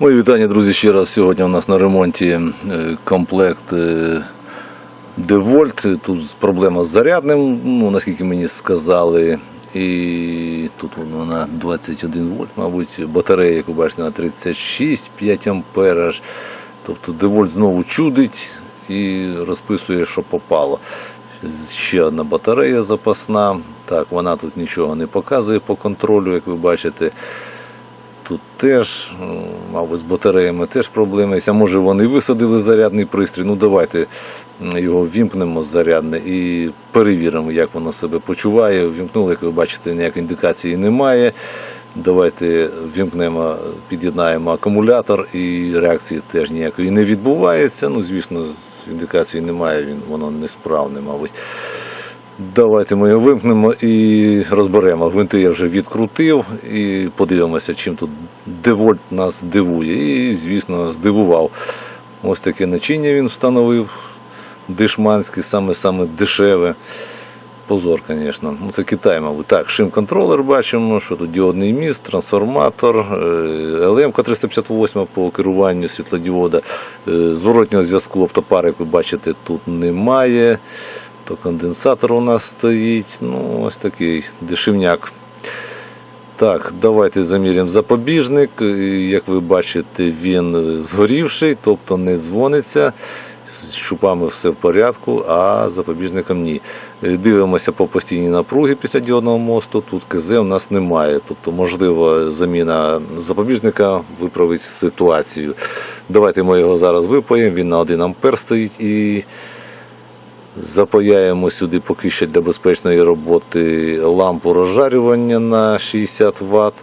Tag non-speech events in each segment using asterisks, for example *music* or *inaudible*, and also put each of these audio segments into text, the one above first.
Мої вітання, друзі, ще раз. Сьогодні у нас на ремонті е, комплект е, Девольт. Тут проблема з зарядним, ну, наскільки мені сказали. І тут воно на 21 вольт, мабуть, батарея, як ви бачите, на 36, 5 ампер. Тобто Девольт знову чудить і розписує, що попало. Ще одна батарея запасна. Так, вона тут нічого не показує по контролю, як ви бачите. Тут теж, мабуть, з батареями теж проблеми. А може вони висадили зарядний пристрій. Ну давайте його вімкнемо зарядне і перевіримо, як воно себе почуває. Вімкнули, як ви бачите, ніякої індикації немає. Давайте вімкнемо, під'єднаємо акумулятор і реакції теж ніякої не відбувається. Ну, звісно, індикації немає, воно несправне, мабуть. Давайте ми його вимкнемо і розберемо. Гвинти я вже відкрутив і подивимося, чим тут девольт нас дивує. І, звісно, здивував. Ось таке начиння він встановив. Дешманське, саме-саме дешеве. Позор, звісно. Ну, це Китай, мабуть. Так, шим-контролер бачимо, що тут діодний міст, трансформатор, лм 358 по керуванню світлодіода. Е, Зворотнього зв'язку оптопари, як ви бачите, тут немає. То конденсатор у нас стоїть. Ну, ось такий дешевняк. Так, давайте заміряємо запобіжник. Як ви бачите, він згорівший, тобто не дзвониться. З щупами все в порядку, а запобіжником ні. Е, Дивимося по постійній напругі після діодного мосту. Тут КЗ у нас немає. Тобто, можливо, заміна запобіжника виправить ситуацію. Давайте ми його зараз випаємо. Він на 1 ампер стоїть і Запаяємо сюди поки що для безпечної роботи лампу розжарювання на 60 Вт.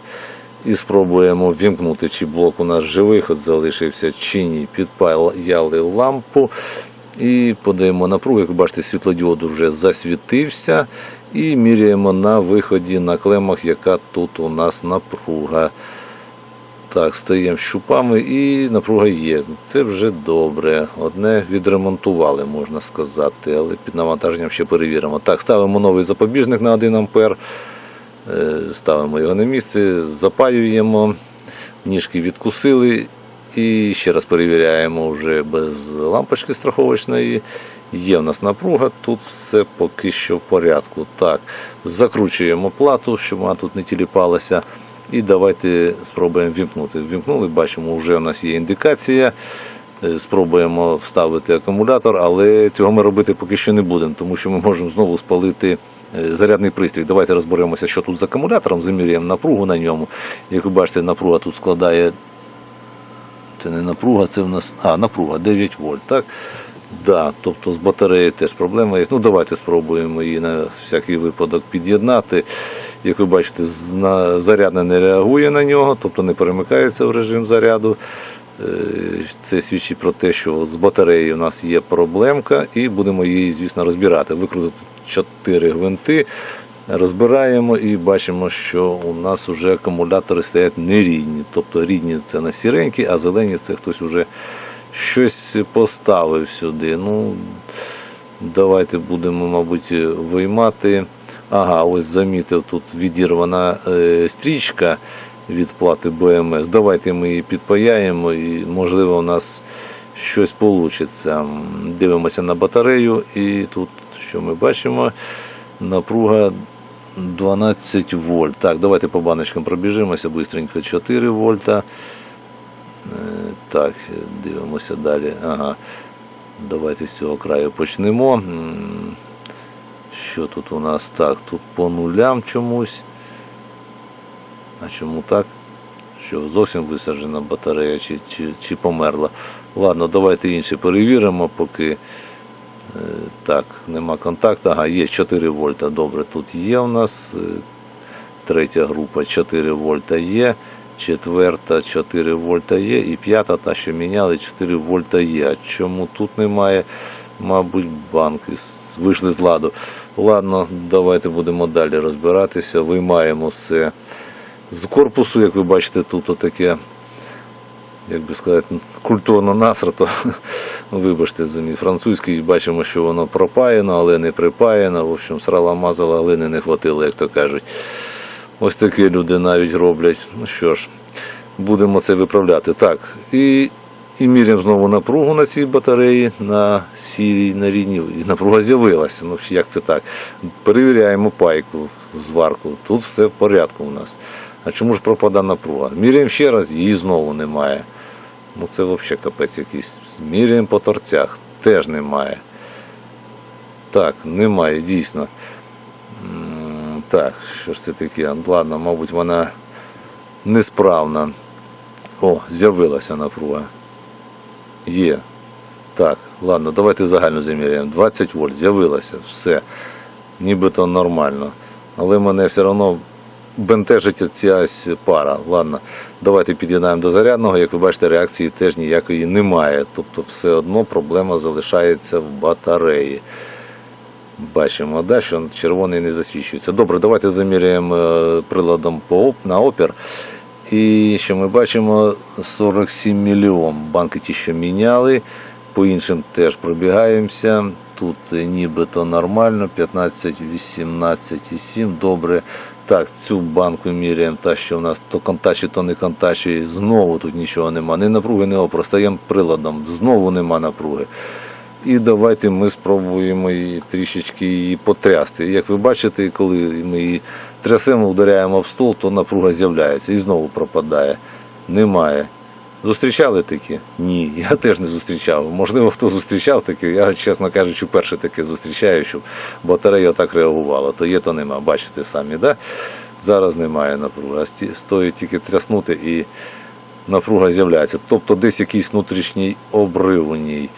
І спробуємо вімкнути, чи блок у нас живий, хоч залишився, чи ні. Підпаяли лампу і подаємо напругу. Як ви бачите, світлодіод вже засвітився. І міряємо на виході на клемах, яка тут у нас напруга. Так, стаємо щупами і напруга є. Це вже добре. Одне відремонтували, можна сказати, але під навантаженням ще перевіримо. Так, ставимо новий запобіжник на 1 ампер. Е, Ставимо його на місце, запаюємо, ніжки відкусили і ще раз перевіряємо вже без лампочки страховочної. Є в нас напруга, тут все поки що в порядку. Так, закручуємо плату, щоб вона тут не тіліпалася. І давайте спробуємо вімкнути. Вімкнули, бачимо, вже у нас є індикація. Е, Спробуємо вставити акумулятор, але цього ми робити поки що не будемо, тому що ми можемо знову спалити е, зарядний пристрій. Давайте розберемося, що тут з акумулятором, заміряємо напругу на ньому. Як ви бачите, напруга тут складає. Це не напруга, це в нас. А, напруга 9 вольт. Так? Да, тобто з батареєю теж проблема є. Ну, давайте спробуємо її на всякий випадок під'єднати. Як ви бачите, з- на- зарядне не реагує на нього, тобто не перемикається в режим заряду. Е, Це свідчить про те, що з батареєю у нас є проблемка, і будемо її, звісно, розбирати. Викрутити 4 гвинти, розбираємо і бачимо, що у нас вже акумулятори стоять нерідні. Тобто рідні це на сіренькі, а зелені це хтось уже щось поставив сюди. Ну, давайте будемо, мабуть, виймати. Ага, ось замітив тут відірвана е, стрічка від плати БМС. Давайте ми її підпаяємо і, можливо, у нас щось вийде. Дивимося на батарею, і тут, що ми бачимо, напруга 12 вольт. Так, давайте по баночкам пробіжимося, бистренько 4 вольта. Е, Так, дивимося далі. Ага. Давайте з цього краю почнемо. Що тут у нас так? Тут по нулям чомусь. А чому так? Що зовсім висаджена батарея чи, чи, чи померла. Ладно, давайте інше перевіримо, поки е, так, нема контакту. Ага, є 4 вольта. Добре, тут є у нас. е, Третя група 4 вольта є. Четверта 4 вольта є. І п'ята, та, що міняли, 4 вольта є. А чому тут немає? Мабуть, банки вийшли з ладу. Ладно, давайте будемо далі розбиратися. Виймаємо все з корпусу, як ви бачите, тут отаке, як би сказати, культурно насрато. *laughs* Вибачте за мій французький, бачимо, що воно пропаяно, але не припаяно. В общем, срала мазала, глини не хватило, як то кажуть. Ось такі люди навіть роблять. Ну що ж, будемо це виправляти. Так, і, і міряємо знову напругу на цій батареї, на сірій, на рідній. І напруга з'явилася. Ну, як це так? Перевіряємо пайку, зварку. Тут все в порядку у нас. А чому ж пропадає напруга? Міряємо ще раз, її знову немає. Ну це взагалі капець якийсь. Міряємо по торцях, теж немає. Так, немає, дійсно. Так, що ж це таке? Ладно, мабуть, вона несправна. О, з'явилася напруга. Є. Так, ладно, давайте загально заміряємо. 20 вольт, з'явилася, все. Нібито нормально. Але мене все одно бентежить ця пара. Ладно, давайте під'єднаємо до зарядного. Як ви бачите, реакції теж ніякої немає. Тобто все одно проблема залишається в батареї. Бачимо, да, що червоний не засвічується. Добре, давайте заміряємо е, приладом на опір. І що ми бачимо 47 мільйон. Банки ті, що міняли, по іншим теж пробігаємося. Тут е, нібито нормально, 15, 18 і 7, добре. Так, цю банку міряємо, та, що в нас то контачі, то не контачі. Знову тут нічого нема. Ні напруги, ні опору. Стаємо приладом. Знову нема напруги. І давайте ми спробуємо її трішечки її потрясти. Як ви бачите, коли ми її трясемо, вдаряємо об стол, то напруга з'являється і знову пропадає. Немає. Зустрічали такі? Ні, я *laughs* теж не зустрічав. Можливо, хто зустрічав таке, я, чесно кажучи, перше таке зустрічаю, щоб батарея так реагувала. То є, то нема. Бачите самі, да? Зараз немає напруги. Стоїть тільки тряснути і напруга з'являється. Тобто десь якийсь внутрішній обрив у ній.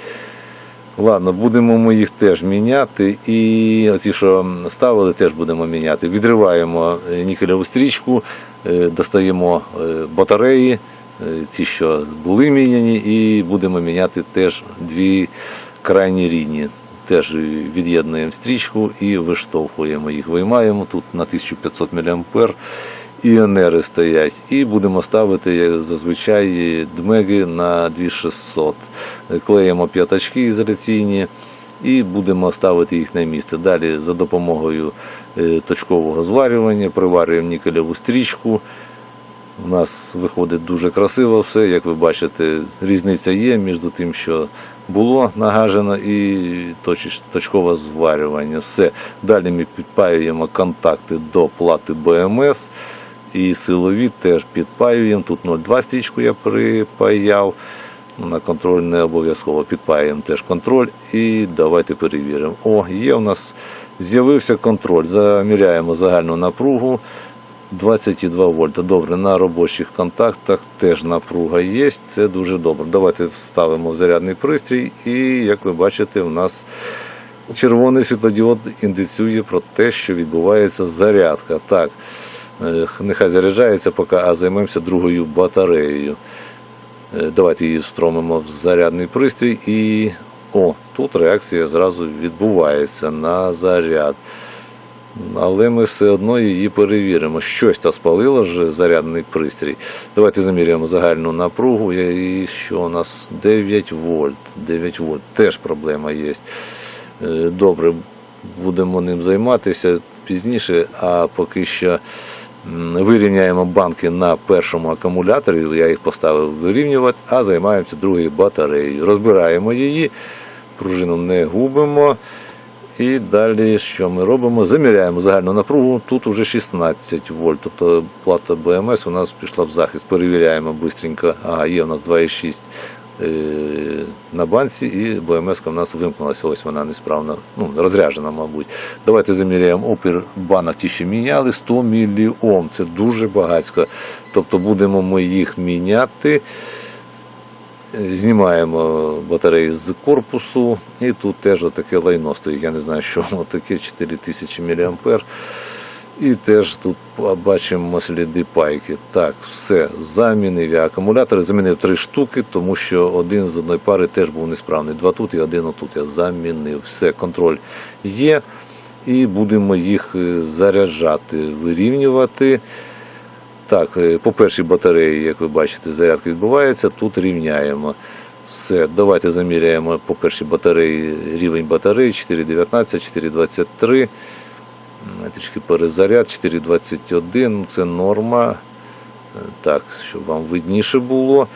Ладно, будемо ми їх теж міняти. І оці, що ставили, теж будемо міняти. Відриваємо е, нікелеву стрічку, е, достаємо е, батареї, ці, що були міняні, і будемо міняти теж дві крайні рідні. Теж від'єднуємо стрічку і виштовхуємо їх. Виймаємо тут на 1500 мА. ІНРи стоять, і будемо ставити як зазвичай дмеги на 2600. Клеїмо п'ятачки ізоляційні і будемо ставити їх на місце. Далі за допомогою е, точкового зварювання приварюємо нікелеву стрічку. У нас виходить дуже красиво все. Як ви бачите, різниця є між тим, що було нагажено, і точкове зварювання. Все. Далі ми підпаюємо контакти до плати БМС. І силові теж підпаюємо. Тут 0,2 стрічку я припаяв. На контроль не обов'язково підпаюємо теж контроль. І давайте перевіримо. О, є у нас з'явився контроль. Заміряємо загальну напругу. 22 вольта. Добре, на робочих контактах теж напруга є. Це дуже добре. Давайте вставимо зарядний пристрій, і як ви бачите, у нас червоний світлодіод індицює про те, що відбувається зарядка. Так, нехай заряджається, поки а займемося другою батареєю. Е, Давайте її встромимо в зарядний пристрій і. О, тут реакція зразу відбувається на заряд. Але ми все одно її перевіримо. Щось та спалило вже зарядний пристрій. Давайте заміряємо загальну напругу. І що у нас 9 вольт. 9 вольт. Теж проблема є. Е, Добре, будемо ним займатися пізніше, а поки що вирівняємо банки на першому акумуляторі. Я їх поставив вирівнювати, а займаємося другою батареєю. Розбираємо її, пружину не губимо. І далі що ми робимо? Заміряємо загальну напругу. Тут уже 16 вольт. Тобто плата БМС у нас пішла в захист. Перевіряємо швидко. Ага, є у нас 2,6 е, на банці, і БМС у нас вимкнулася. Ось вона несправна, ну, розряджена, мабуть. Давайте заміряємо опір банок ті, що міняли 100 міліом. Це дуже багатько. Тобто будемо ми їх міняти. Знімаємо батареї з корпусу, і тут теж таке лайно стоїть. Я не знаю, що воно таке 4000 мА. І теж тут бачимо сліди пайки. Так, все, замінив я акумулятори, замінив три штуки, тому що один з одної пари теж був несправний. Два тут і один отут я замінив. Все, контроль є. І будемо їх е, заряджати, вирівнювати. Так, е, по першій батареї, як ви бачите, зарядка відбувається, тут рівняємо. Все, давайте заміряємо по першій батареї рівень батареї 4,19, 4,23. М, Трішки перезаряд, 4,21, ну, це норма. Так, щоб вам видніше було.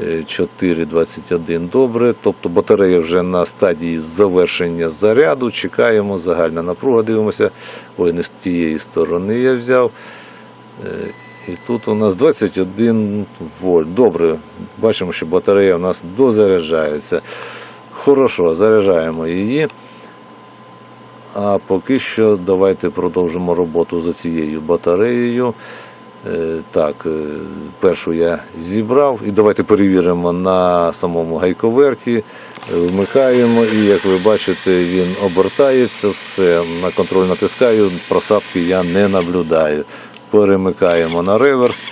Е, 4,21 добре. Тобто батарея вже на стадії завершення заряду. Чекаємо, загальна напруга дивимося. Ой, не з тієї сторони я взяв. Е, І тут у нас 21 вольт. Добре, бачимо, що батарея у нас дозаряджається. Хорошо, заряджаємо її. А поки що давайте продовжимо роботу за цією батареєю. Е, Так, е, першу я зібрав і давайте перевіримо на самому гайковерті. Е, Вмикаємо і як ви бачите, він обертається, все на контроль натискаю, просадки я не наблюдаю. Перемикаємо на реверс.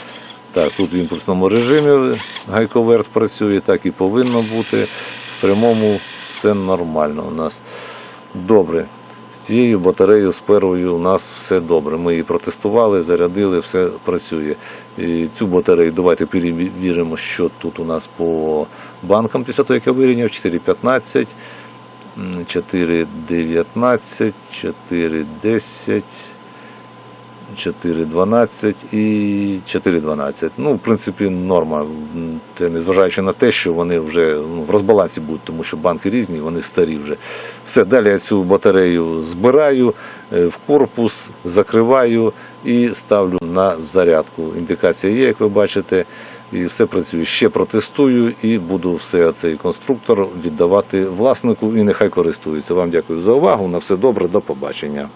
Так, тут в імпульсному режимі гайковерт працює, так і повинно бути. В прямому все нормально у нас. Добре. Цією батареєю з первою у нас все добре. Ми її протестували, зарядили, все працює. І цю батарею давайте перевіримо, що тут у нас по банкам після того, як я вирівняв 4,15, м, 4,19, 4,10. 4,12 і 4,12. Ну, в принципі, норма. Це незважаючи на те, що вони вже ну, в розбалансі будуть, тому що банки різні, вони старі вже. Все, далі я цю батарею збираю е, в корпус, закриваю і ставлю на зарядку. Індикація є, як ви бачите, і все працює. Ще протестую і буду все цей конструктор віддавати власнику і нехай користується. Вам дякую за увагу. На все добре, до побачення.